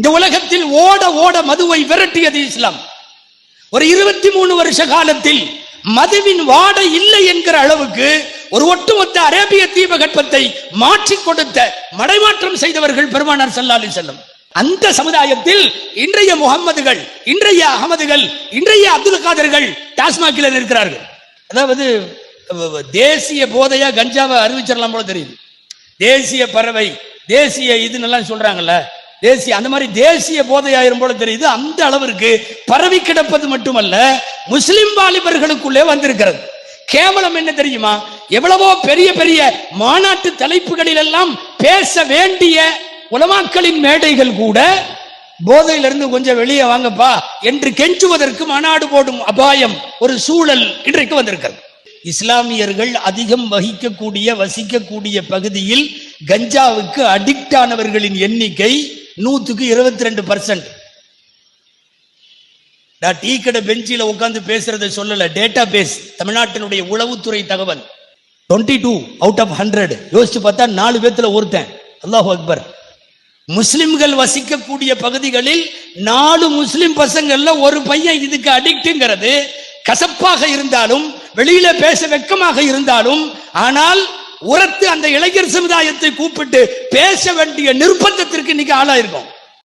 இந்த உலகத்தில் ஓட ஓட மதுவை விரட்டியது இஸ்லாம். ஒரு இருபத்தி மூணு வருஷ காலத்தில் மதுவின் வாடை இல்லை என்கிற அளவுக்கு ஒரு ஒட்டுமொத்த அரேபிய தீபகற்பத்தை மாற்றி கொடுத்த மடைமாற்றம் செய்தவர்கள் பெருமானார் சல்லாலி செல்லம் அந்த சமுதாயத்தில் இன்றைய முகம்மதுகள் இன்றைய அகமதுகள் இன்றைய அப்துல் காதர்கள் டாஸ்மாகில் இருக்கிறார்கள் அதாவது தேசிய போதையா கஞ்சாவை அறிவிச்சிடலாம் போல தெரியுது. தேசிய பறவை தேசிய இதுன்னெல்லாம் சொல்றாங்கல்ல தேசிய அந்த மாதிரி தேசிய போதையாயிரும் போல தெரியுது. அந்த அளவிற்கு பரவி கிடப்பது மட்டுமல்ல முஸ்லிம் வாலிபர்களுக்குள்ளே வந்திருக்கிறது. கேவலம் என்ன தெரியுமா? எவ்வளவோ பெரிய பெரிய மாநாட்டு தலைப்புகளில் எல்லாம் பேச வேண்டிய உலமாக்களின் மேடைகள் கூட போதையிலிருந்து கொஞ்சம் வெளியே வாங்கப்பா என்று கெஞ்சுவதற்கு மாநாடு போடும் அபாயம் ஒரு சூழல் இன்றைக்கு வந்திருக்கிறது. இஸ்லாமியர்கள் அதிகம் வகிக்கக்கூடிய வசிக்கக்கூடிய பகுதியில் கஞ்சாவுக்கு அடிக்ட் ஆனவர்களின் எண்ணிக்கை நூத்துக்கு இருபத்தி ரெண்டு பர்சன்ட் நான் டீ கடை பெஞ்சில உட்காந்து பேசுறத சொல்லல டேட்டா பேஸ் தமிழ்நாட்டினுடைய உளவுத்துறை தகவல். 22 டூ அவுட் ஆஃப் ஹண்ட்ரட் யோசிச்சு பார்த்தா நாலு பேர்த்துல ஒருத்தன். அல்லாஹ் அக்பர். முஸ்லிம்கள் வசிக்கக்கூடிய பகுதிகளில் நாலு முஸ்லிம் பசங்கள்ல ஒரு பையன் இதுக்கு அடிக்ட்ங்கிறது கசப்பாக இருந்தாலும் வெளியில பேச வெக்கமாக இருந்தாலும் ஆனால் உரத்து அந்த இளைஞர் சமுதாயத்தை கூப்பிட்டு பேச வேண்டிய நிர்பந்தத்திற்கு இன்னைக்கு ஆளாயிருக்கோம்.